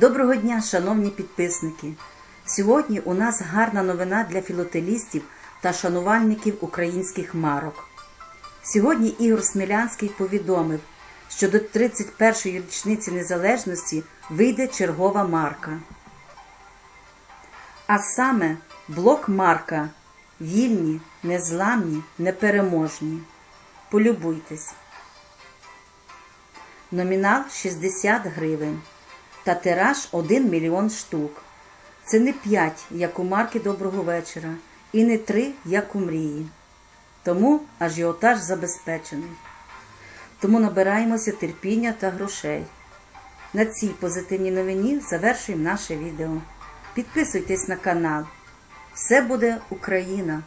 Доброго дня, шановні підписники! Сьогодні у нас гарна новина для філателістів та шанувальників українських марок. Сьогодні Ігор Смілянський повідомив, що до 31-ї річниці незалежності вийде чергова марка. А саме блок марка вільні, незламні, непереможні. Полюбуйтесь. Номінал 60 гривень та тираж 1 мільйон штук. Це не 5, як у марки Доброго вечора, і не 3, як у мрії. Тому ажіотаж забезпечений. Тому набираємося терпіння та грошей. На цій позитивній новині завершуємо наше відео. Підписуйтесь на канал. Все буде Україна!